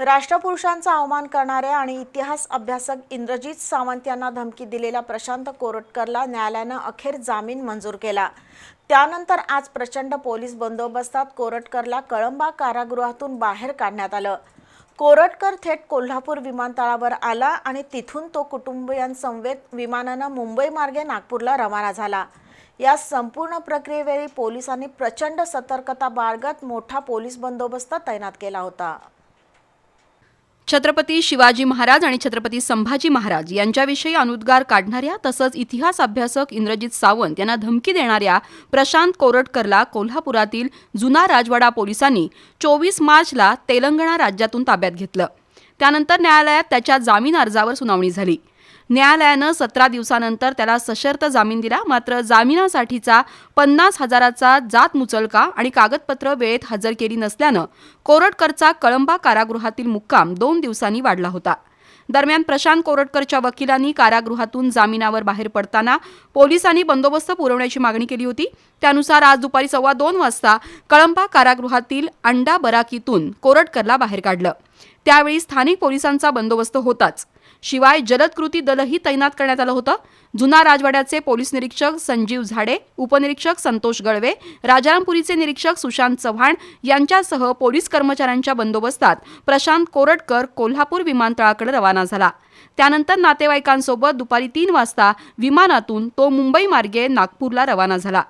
राष्ट्रपुरुषांचा अवमान करणाऱ्या आणि इतिहास अभ्यासक इंद्रजित सावंत यांना धमकी दिलेल्या प्रशांत कोरटकरला न्यायालयानं अखेर जामीन मंजूर केला. त्यानंतर आज प्रचंड पोलीस बंदोबस्तात कोरटकरला कळंबा कारागृहातून बाहेर काढण्यात आलं. कोरटकर थेट कोल्हापूर विमानतळावर आला आणि तिथून तो कुटुंबियांसमवेत विमानानं मुंबई मार्गे नागपूरला रवाना झाला. या संपूर्ण प्रक्रियेवेळी पोलिसांनी प्रचंड सतर्कता बाळगत मोठा पोलीस बंदोबस्त तैनात केला होता. छत्रपती शिवाजी महाराज आणि छत्रपती संभाजी महाराज यांच्याविषयी अनुद्गार काढणाऱ्या तसंच इतिहास अभ्यासक इंद्रजित सावंत यांना धमकी देणाऱ्या प्रशांत कोरटकरला कोल्हापुरातील जुना राजवाडा पोलिसांनी चोवीस मार्चला तेलंगणा राज्यातून ताब्यात घेतलं. त्यानंतर न्यायालयात त्याच्या जामीन अर्जावर सुनावणी झाली. न्यायालयानं सतरा दिवसानंतर त्याला सशर्त जामीन दिला. मात्र जामिनासाठीचा पन्नास हजाराचा जात मुचलका आणि कागदपत्र वेळेत हजर केली नसल्यानं कोरटकरचा कळंबा कारागृहातील मुक्काम दोन दिवसांनी वाढला होता. दरम्यान प्रशांत कोरटकरच्या वकिलांनी कारागृहातून जामिनावर बाहेर पडताना पोलिसांनी बंदोबस्त पुरवण्याची मागणी केली होती. त्यानुसार आज दुपारी सव्वा दोन वाजता कळंबा कारागृहातील अंडा बराकीतून कोरटकरला बाहेर काढलं. त्यावेळी स्थानिक पोलिसांचा बंदोबस्त होताच. शिवाय जलद कृती दलही तैनात करण्यात आलं होतं. जुना राजवाड्याचे पोलीस निरीक्षक संजीव झाडे उपनिरीक्षक संतोष गळवे राजारामपुरीचे निरीक्षक सुशांत चव्हाण यांच्यासह पोलीस कर्मचाऱ्यांच्या बंदोबस्तात प्रशांत कोरटकर कोल्हापूर विमानतळाकडे रवाना झाला. त्यानंतर नातेवाईकांसोबत दुपारी तीन वाजता विमानातून तो मुंबई मार्गे नागपूरला रवाना झाला.